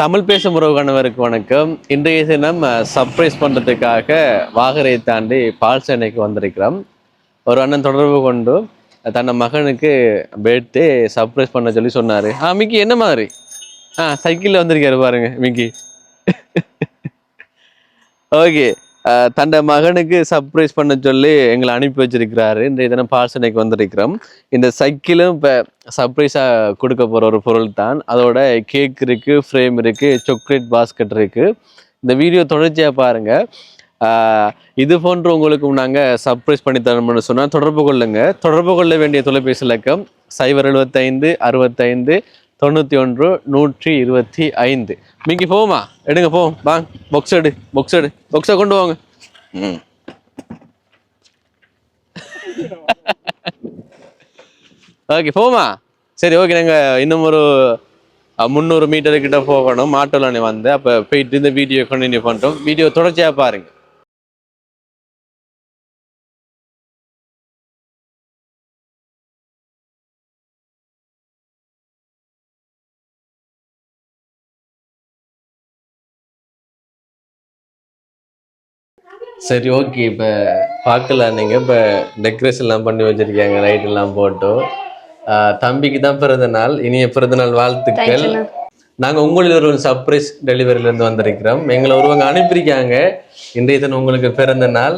தமிழ் பேசும் உறவுகணவருக்கு வணக்கம். இன்றைய தினம் சர்ப்ரைஸ் பண்ணுறதுக்காக வாகரை தாண்டி பால்சேனைக்கு வந்திருக்கிறோம். ஒரு அண்ணன் தொடர்பு கொண்டு தன்னை மகனுக்கு பர்த்டே சர்ப்ரைஸ் பண்ண சொல்லி சொன்னார். ஆ மிக்கி என்ன மாதிரி? ஆ சைக்கிளில் வந்திருக்காரு பாருங்க மிக்கி. ஓகே தன்னை மகனுக்கு சர்ப்ரைஸ் பண்ண சொல்லி எங்களை அனுப்பி வச்சிருக்கிறாரு. இன்றைய தினம் பார்சனைக்கு வந்திருக்கிறோம். இந்த சைக்கிளும் இப்போ சர்ப்ரைஸாக கொடுக்க போகிற ஒரு பொருள் தான். அதோட கேக் இருக்குது ஃப்ரேம் இருக்குது சாக்லேட் பாஸ்கெட் இருக்குது இந்த வீடியோ தொடர்ச்சியாக பாருங்கள் இது போன்று உங்களுக்கு நாங்கள் சர்ப்ரைஸ் பண்ணி தரணும்னு சொன்னால் தொடர்பு கொள்ளுங்கள் தொடர்பு கொள்ள வேண்டிய தொலைபேசி இலக்கம் சைபர் எழுபத்தைந்து அறுபத்தைந்து தொண்ணூற்றி ஒன்று நூற்றி இருபத்தி ஐந்து. மிக்கி போமா எடுங்க போவோம். வாங்க பொக்ஸ் எடு பொக்ஸ் எடு. பொக்ஸை கொண்டு வாங்க. ஓகே போமா சரி ஓகே நாங்கள் இன்னும் ஒரு முந்நூறு மீட்டர் கிட்ட போகணும். மாட்டோலானே வந்து அப்போ போயிட்டு இந்த வீடியோ கண்டினியூ பண்ணிட்டோம் வீடியோ தொடர்ச்சியாக பாருங்க. சரி ஓகே இப்போ பார்க்கலாம் நீங்கள் இப்போ டெக்கரேஷன்லாம் பண்ணி வச்சிருக்காங்க லைட் எல்லாம் போட்டு. தம்பிக்கு தான் பிறந்த நாள் இனிய பிறந்த நாள் வாழ்த்துக்கள். நாங்கள் உங்களில் ஒரு சர்ப்ரைஸ் டெலிவரியிலேருந்து வந்திருக்கிறோம். எங்களை ஒருவங்க அனுப்பியிருக்காங்க. இன்றைய தினம் உங்களுக்கு பிறந்த நாள்.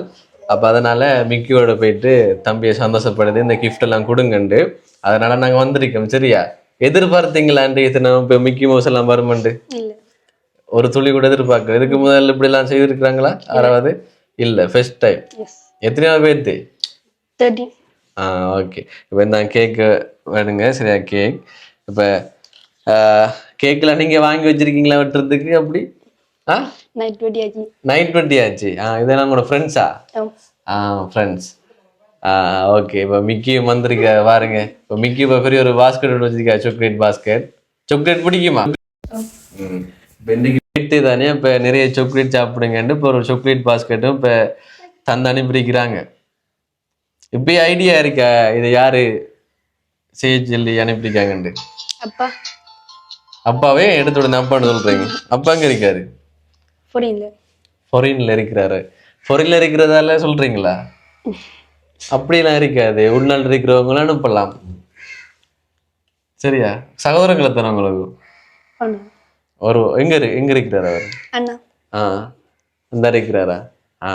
அப்போ அதனால் மிக்கியோட போயிட்டு தம்பியை சந்தோஷப்படுது இந்த gift எல்லாம் கொடுங்கண்டு. அதனால் நாங்கள் வந்திருக்கோம் சரியா? எதிர்பார்த்தீங்களா இன்றைய தினம்? இப்போ மிக்கி மவுஸ் எல்லாம் வருமண்டு? ஒரு துளி கூட எதிர்பார்க்கல. இதுக்கு முதல்ல இப்படி எல்லாம் செய்திருக்கிறாங்களா யாராவது? இல்ல ஃபர்ஸ்ட் டைம் எத்தனையாவது பேர்த்து? தேர்ட்டீன் ஆ ஓகே இப்போ நான் கேக்கு வேணுங்க சரியா கேக் இப்போ கேக்கில் நீங்க வாங்கி வச்சிருக்கீங்களா வெட்டுறதுக்கு அப்படி? ஆ? நைட் டுவெண்ட்டி ஆச்சு. நைட் டுவெண்ட்டி ஆச்சு. ஆ இதெல்லாம் உங்களோட ஃப்ரெண்ட்ஸா. ஆ? ஃப்ரெண்ட்ஸ் ஆ ஓகே இப்போ மிக்கி வந்திருக்க பாருங்க. இப்போ மிக்கி இப்போ பெரிய ஒரு பாஸ்கெட் வச்சிருக்கா சாக்லேட் பாஸ்கெட் சாக்லேட் பிடிக்குமா? ம். இப்போ வீட்டு தானே? இப்போ நிறைய சாக்லேட் சாப்பிடுங்கன்ட்டு இப்போ ஒரு சாக்லேட் பாஸ்கெட்டும் இப்போ தந்து அனுப்பியிருக்கிறாங்க இப்போ ஐடியா இருக்கா? இதை யாரு செய்ய சொல்லி அனுப்பியிருக்காங்கன்ட்டு? அப்பா. அப்பாவே எடுத்து உடனே அப்பான்னு சொல்றீங்க. அப்பா அங்க இருக்காரு? புரியல ஃபொரின்ல இருக்கிறாரு. ஃபொரின்ல இருக்கிறதால சொல்றீங்களா? அப்படியெல்லாம் இருக்காது. உள்நாள் இருக்கிறவங்களும் அனுப்பலாம். சரியா? சகோதரங்களை தானே உங்களுக்கு ஒரு எங்க இரு எங்க இருக்கிறார் அவர்? அண்ணா. ஆ இருக்கிறாரா? ஆ.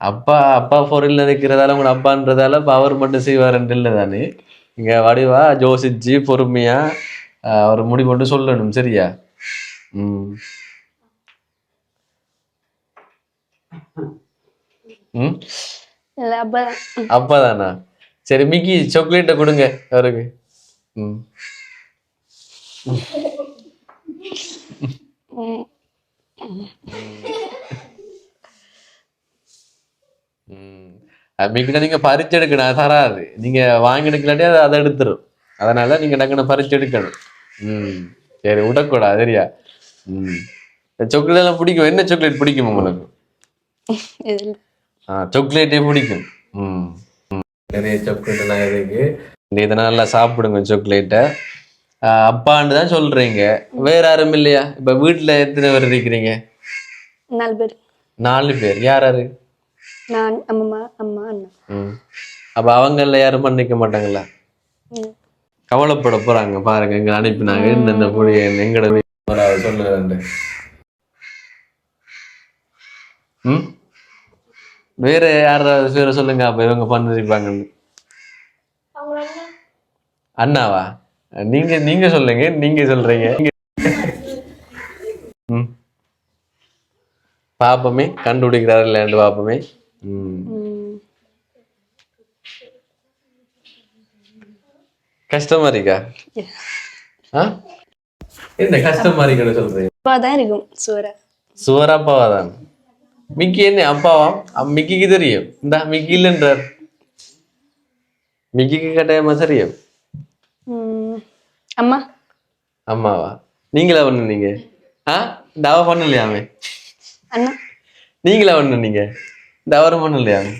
அப்பா அப்பா ஃபோரின்ல இருக்கிறதால உங்க அப்பான்றதால இப்ப அவர் மட்டும் செய்வாருன்ட்டு இல்லை தானே? இங்க வடிவா ஜோசிச்சு பொறுமையா அவர் முடிவு கொண்டு சொல்லணும் சரியா? ம். ம்? அப்பாதானா சரி மிக்கி சாக்லேட்டை கொடுங்க அவருக்கு. ம். மிக்கிட்ட நீங்க பறிச்சு எடுக்கணும் அது தராது. நீங்க வாங்கி எடுக்கலாட்டி அது அதை எடுத்துரும். அதனால நீங்க டக்குன்னு பறிச்சு எடுக்கணும் ம். சரி விடக்கூடாது சரியா? ம். சாக்லேட் எல்லாம் பிடிக்கும். என்ன சாக்லேட் பிடிக்கும் உங்களுக்கு? ஆ சாக்லேட்டே பிடிக்கும். ம். நிறைய சாக்லேட் எல்லாம் இருக்கு. இந்த இதை நல்லா சாப்பிடுங்க சாக்லேட்டை அப்பான்னு தான் சொல்றீங்க. வேற யாரும் இல்லையா? இப்ப வீட்டுல எத்தனை பேர் இருக்கிறீங்க? நாலு பேர். நாலு பேர். யார் யாரு? நான் அம்மா அம்மா அண்ணா. ம். அப்ப அவங்கள யாரும் பண்ணிக்க மாட்டாங்களா. கவலைப்பட போறாங்க. பாருங்க எங்க அனுப்பினாங்க. இந்த இந்த புடி எங்கட சொல்லுங்க ம்? வேற யாராவது வேற சொல்லுங்க. அப்ப இவங்க பண்ணிருப்பாங்கன்னு. அண்ணாவா? நீங்க நீங்க சொல்லுங்க நீங்க சொல்றீங்க. பாப்பமே கண்டுபிடிக்கிறாரு இல்லையாண்டு பாப்பமே? கஷ்டமா இருக்கா என்ன கஷ்டமா இருக்குன்னு சொல்றீங்க இருக்கும் சோரா சுவர் அப்பாவா தான் மிக்கி என்ன அப்பாவா? மிக்கிக்கு தெரியும். இந்த மிக்கி இல்லைன்றார். மிக்கிக்கு கட்டாயமா தெரியும். அம்மா. அம்மாவா? நீங்களா பண்ணுனீங்க ஆ? அவ பண்ணலையாமே அண்ணா. நீங்களா பண்ணுனீங்க இந்த அவரும் பண்ணலையாமே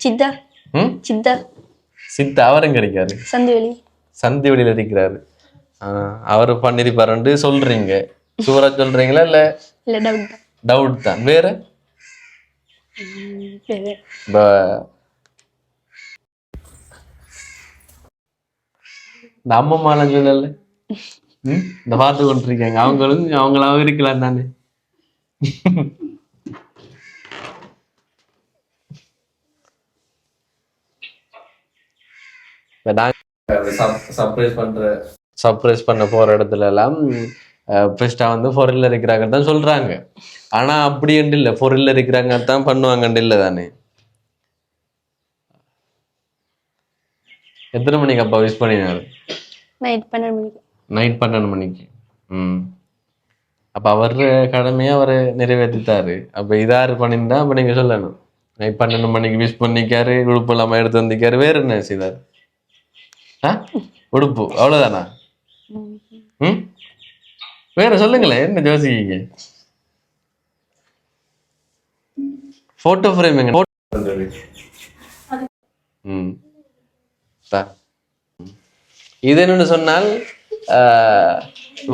சித்தா. ம்? சித்தா. சித்த அவரும் கிடைக்காரு சந்துவெளி. சந்தி வெளியில இருக்கிறாரு அவர் பண்ணிருப்பாருன்ட்டு சொல்றீங்க. சூரா சொல்றீங்களா இல்ல? இல்லை டவுட் தான். டவுட் தான். வேற ம், வேறு இப்ப இந்த அம்மம்மாலாம் சொல்லல? இந்த பார்த்து கொண்டிருக்காங்க. அவங்களும் அவங்களாவும் இருக்கலாம் தானே. சர்ப்ரைஸ் பண்ற சர்ப்ரைஸ் பண்ண போற இடத்துல எல்லாம் ஃபர்ஸ்டா வந்து ஃபொரில் இருக்கிறாங்க தான் சொல்றாங்க. ஆனா அப்படின்ட்டு இல்லை. ஃபொரில் இருக்கிறாங்க தான் பண்ணுவாங்கன்ட்டு இல்லை தானே. எத்தனை மணிக்கு அப்பா விஷ் பண்ணினாரு? நைட் பன்னெண்டு மணிக்கு. நைட் பன்னெண்டு மணிக்கு. ம். அப்போ அவர் கடமையை அவர் நிறைவேற்றிட்டாரு. அப்போ இதாரு பண்ணியிருந்தா அப்போ நீங்கள் சொல்லணும். நைட் பன்னெண்டு மணிக்கு விஷ் பண்ணிக்காரு உடுப்பு இல்லாமல் எடுத்து வந்திருக்காரு. வேற என்ன செய்தார்? ஆ? உடுப்பு. அவ்வளோதானா ம்? வேற சொல்லுங்களேன். என்ன யோசிக்கீங்க ஃபோட்டோ ஃப்ரேம் எங்க ம். இது என்னன்னு சொன்னால்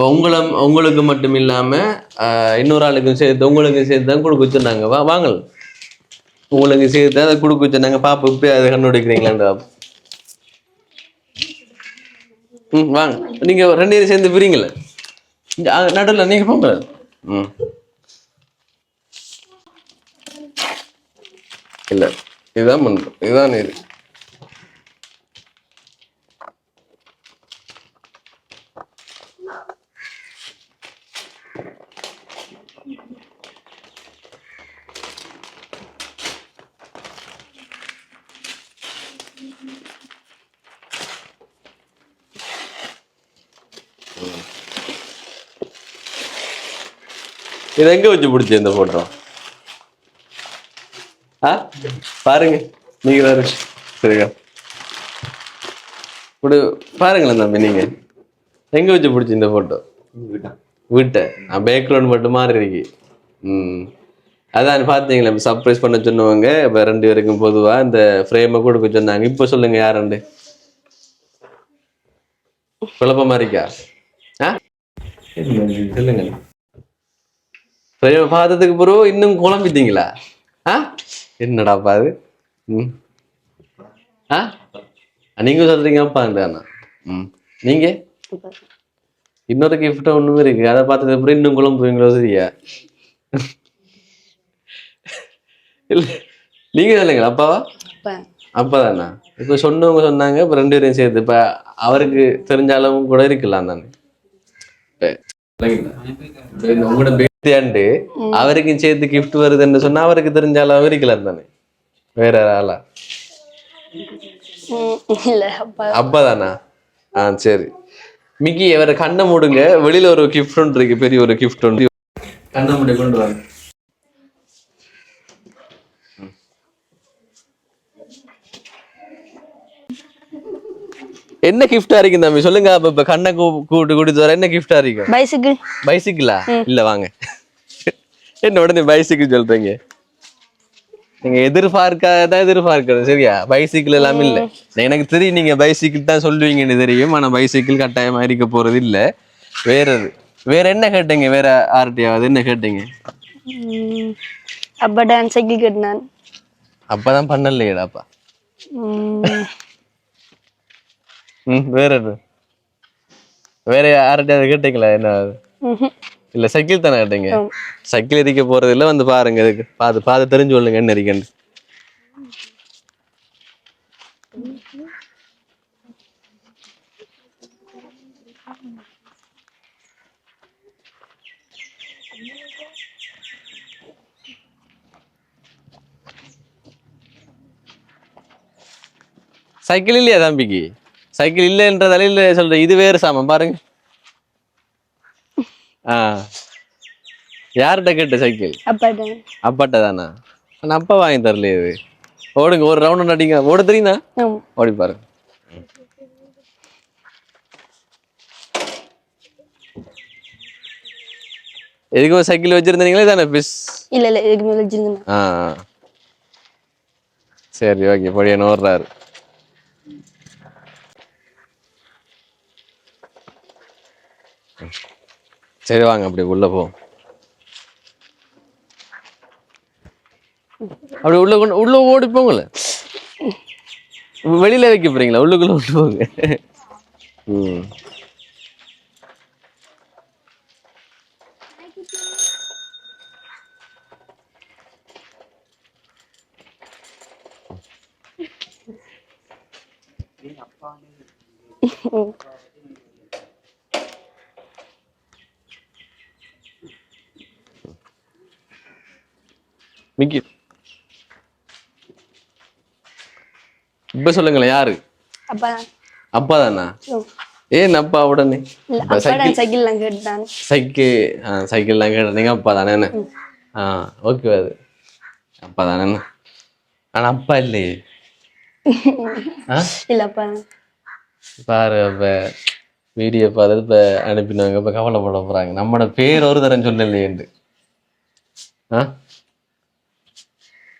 உங்களும் உங்களுக்கு மட்டும் இல்லாம இன்னொரு ஆளுக்கும் சேர்த்து உங்களுக்கும் சேர்த்து தான் கொடுக்க வச்சிருந்தாங்க வா வாங்கல். உங்களுக்கு சேர்த்து அதை கொடுக்க வச்சிருந்தாங்க பாப்பு இப்போ அதை கண்டுபிடிக்கிறீங்களா பாப்போம். ம் வாங்க. நீங்க ரெண்டு பேரும் சேர்ந்து பிரிங்களே நடுவில் நீங்க போங்க. ம். இல்லை இதுதான் பண்ணுறோம் இதுதான் இது. இது எங்க வச்சு பிடிச்ச இந்த போட்டோ ஆ? பாருங்க. நீங்க பாரு சரிங்க. இப்படி பாருங்களேன் தம்பி நீங்க. எங்க வச்சு பிடிச்ச இந்த போட்டோ வீட்டை. நான் பேக்ரவுண்ட் மட்டும் மாறி இருக்கு. ம். அதான் பார்த்தீங்களா சர்ப்ரைஸ் பண்ண சொன்னவங்க இப்போ ரெண்டு பேருக்கும் பொதுவா இந்த ஃப்ரேமை கொடுக்க சொன்னாங்க. இப்போ சொல்லுங்க யாருண்டு குழப்பமா இருக்கா? சொல்லுங்க ஃப்ரேமை பார்த்ததுக்கு பிறகு இன்னும் குழம்பிட்டீங்களா ஆ என்னடாப்பா அது ம் ஆ நீங்க சொல்றீங்க அப்பாண்டாண்ணா ம் நீங்க இன்னொரு கிஃப்ட் ஒண்ணுமே இருக்கு அதை பார்த்ததுக்கு அப்புறம் இன்னும் குழம்புவீங்களோ சரியா இல்ல நீங்க சொல்லுங்க அப்பாவா அப்போ அப்பதானா இப்ப சொன்னவங்க சொன்னாங்க இப்ப ரெண்டு பேரையும் சேர்த்து இப்ப அவருக்கு தெரிஞ்ச அளவும் கூட இருக்கலாம் தானே உங்களோட பேத்தியாண்டு அவருக்கும் சேர்த்து gift வருதுன்னு சொன்னா அவருக்கு தெரிஞ்ச அளவு இருக்கலாம் தானே வேற ஆளா? இல்லை அப்பா. அப்பதானா? ஆ சரி. மிக்கி அவரை கண்ணை மூடுங்க. வெளியில ஒரு gift ஒன்று இருக்கு பெரிய ஒரு gift ஒன்று. கண்ணை மூடி கொண்டு வாங்க. என்ன கிஃப்டா இருக்கு தம்பி? சொல்லுங்க. அப்ப இப்ப கண்ணை கூட்டு கூட்டிட்டு வர என்ன கிஃப்டா இருக்கு? பைசிக்கிள் பைசிக்கிளா இல்ல வாங்க. என்ன உடனே பைசிக்கிள் சொல்றீங்க? நீங்க எதிர்பார்க்காதான் எதிர்பார்க்கறது சரியா? பைசிக்கிள் எல்லாம் இல்ல. எனக்கு தெரியும் நீங்க பைசிக்கிள் தான் சொல்லுவீங்கன்னு தெரியும். ஆனா பைசிக்கிள் கட்டாயமா இருக்க போறது இல்ல. வேற. வேற என்ன கேட்டீங்க? வேற ஆர்டியாவது என்ன கேட்டீங்க? அப்பா டான்ஸ் சைக்கிள் கட்டினான் அப்பதான் பண்ணலையேடாப்பா? ம், வேற வேற யார்கிட்டயாவது கேட்டீங்களா? என்ன. இல்ல சைக்கிள் தானே கேட்டீங்க. சைக்கிள் எரிக்க போறது இல்ல வந்து பாருங்க இதுக்கு. பார்த்து பார்த்து தெரிஞ்சு கொள்ளுங்க என்ன இருக்கேன்னு சைக்கிள் இல்லையா தம்பிக்கு? சைக்கிள் இல்லைன்றதால இல்ல சொல்றேன் இது வேறு சாமான் பாருங்க. ஆ. யார்கிட்ட கேட்ட சைக்கிள்? அப்பாட்ட. தானா? ஆனா அப்பா வாங்கி தரலையே இது. ஓடுங்க ஒரு ரவுண்ட் அடிங்க. ஓட தெரியுதா? ஓடி பாருங்க. எதுக்கும் சைக்கிள் வச்சிருந்தீங்களே தானே பிஸ் இல்லை இல்லை இதுக்கு மேலே வச்சிருந்தேன் ஆ. சரி ஓகே பொடியன் ஓடுறாரு. சரி வாங்க அப்படி உள்ள போ. அப்படி உள்ள கொண்டு உள்ள ஓடி போங்கல. வெளியில வைக்க போறீங்களா உள்ளுக்குள்ள விட்டு போங்க. ம். மிக்கி. இப்ப சொல்லுங்களேன் யாரு? அப்பா தான். ஏன் அப்பா உடனே? சைக்கிள்லாம் கேட்டுதான் சைக்கிள் சைக்கிள்லாம் கேட்டீங்க அப்பா தானே ஆ ஓகே அது. அப்பா தானே ஆனா அப்பா இல்லையே. இல்ல அப்பா பாரு அப்ப வீடியோ பார்த்துட்டு இப்ப அனுப்பினாங்க இப்ப கவலைப்பட போறாங்க. நம்மட பேர் ஒரு தரம் சொல்லலையேண்டு ஆ?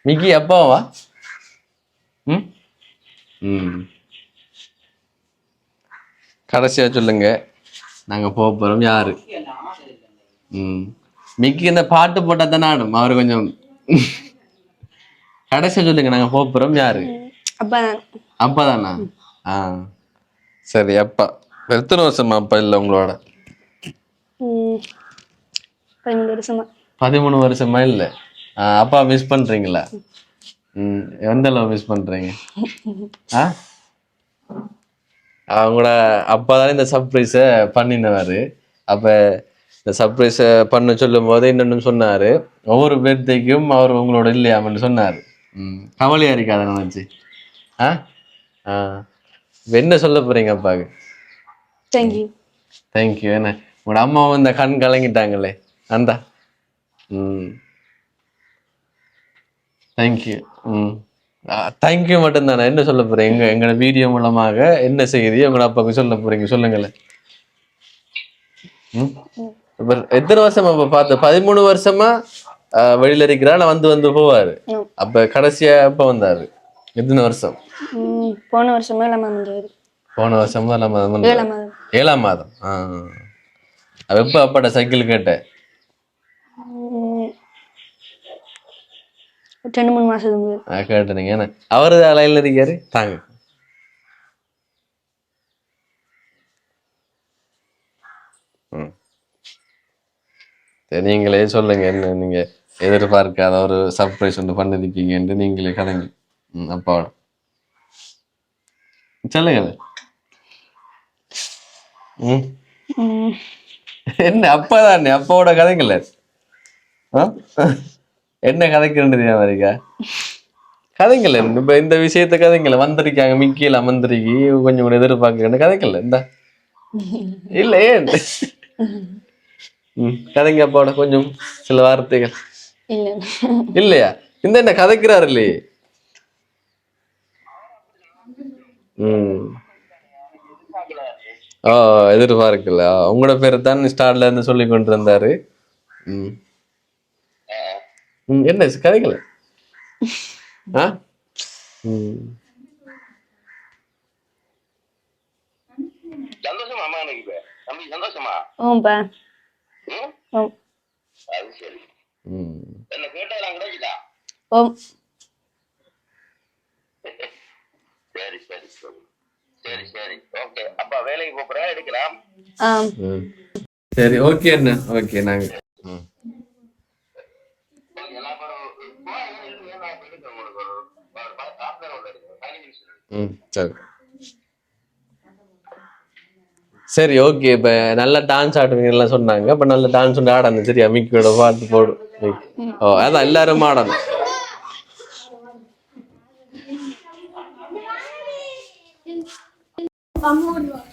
மிக்கி அப்பாவா ம்? ம். கடைசியா சொல்லுங்க. நாங்க போக போறோம் யாரு? ம். மிக்கி இந்த பாட்டு போட்டா தானே ஆடும். அவர் கொஞ்சம் கடைசியா சொல்லுங்க நாங்க போக போறோம் யாரு? அப்பா தான்? ஆ. சரி அப்பா. எத்தனை வருஷமா அப்பா இல்லை உங்களோட? ம், பதிமூணு வருஷமா. பதிமூணு வருஷமா இல்லை. அப்பா மிஸ் பண்றீங்களா? ம் எந்த அளவு மிஸ் பண்றீங்க? ஆ? அவங்களோட அப்பா தானே இந்த சர்ப்ரைஸை பண்ணினவர். அப்ப இந்த சர்ப்ரைஸை பண்ண சொல்லும் போது இன்னொன்னு சொன்னாரு. ஒவ்வொரு பேர்த்தைக்கும் அவர் உங்களோட இல்லையாமன்னு சொன்னாரு. ம் கவலையா இருக்காத நினைச்சு ஆ? ஆ. என்ன சொல்ல போறீங்க அப்பாவுக்கு? தேங்க்யூ தேங்க்யூ என்ன? உங்களோட அம்மாவும் இந்த கண் கலங்கிட்டாங்களே. அந்தா ம். தேங்க்யூ ம். தேங்க்யூ மட்டும்தானே? என்ன சொல்ல போறீங்க? எங்க எங்களோட வீடியோ மூலமாக என்ன செய்தி உங்களோட அப்பாவுக்கு சொல்ல போறீங்க? சொல்லுங்களேன் இப்ப எத்தனை வருஷமா இப்ப பார்த்து? பதிமூணு வருஷமா வெளியில இருக்கிறா நான் வந்து வந்து போவாரு. அப்ப கடைசியா எப்ப வந்தாரு? எத்தனை வருஷம்? போன வருஷமா இல்லாம வந்தாரு போன வருஷமா ஏழாம் மாதம். ஏழாம் மாதம். எப்ப அப்பாட்ட சைக்கிள் கேட்டேன் ரெண்டு மூணு மாசத்துக்கு கேட்டேனுங்க ஏன்னா அவரு லைன்ல இருக்காரு தாங்க. நீங்களே சொல்லுங்க என்ன நீங்க எதிர்பார்க்காத ஒரு சர்ப்ரைஸ் ஒன்று பண்ணிருக்கீங்கன்ட்டு நீங்களே கதைங்க. அப்பாவோட சொல்லுங்க. என்ன அப்பா தானே அப்பாவோட கதைங்கள? என்ன கதைக்கிறேன்னு தெரியாம இருக்கா? இப்ப இந்த விஷயத்த கதைங்கள வந்திருக்காங்க. மிக்கியில் அமர்ந்திருக்கி கொஞ்சம் கூட எதிர்பார்க்க கதைக்கல. இந்த. இல்ல ஏன்? கதைங்க அப்பாவோட கொஞ்சம் சில வார்த்தைகள். இல்லையா? இந்த என்ன கதைக்கிறாரு இல்லையே? ம். ஓ எதிர்பார்க்கல. உங்களோட பேர் தான் ஸ்டார்ட்ல இருந்து சொல்லி கொண்டு இருந்தாரு ம் ம், என்ன கதைக்கல ஆ ம் சந்தோஷமா அம்மா எனக்கு இப்ப தம்பி சந்தோஷமா ஓம்பா என்ன கிடைக்குதா? ஓம் சரி சரி சரி. சரி சரி. ஓகே. அப்பா வேலைக்கு போறேன் எடுக்கலாம். சரி ஓகே அண்ணா. ஓகே நாங்க ம் எல்லாம் ஒரு- போ, எல்லாம் இருக்கு, நான் இப்ப எடுக்கிறேன் உங்களுக்கு ஒரு ஒரு பத்து half an hour ல எடுக்கிறேன். பதினஞ்சு நிமிஷம் எடுக்கிறேன். ம் சரி. சரி ஓகே இப்போ நல்லா டான்ஸ் ஆடுவீங்கலாம் சொன்னாங்க. இப்போ நல்ல டான்ஸ் ஒன்று ஆடணும். சரியா மிக்கியோட பாட்டு போடு. ஓ அதான் எல்லாரும் ஆடணும். Vamos.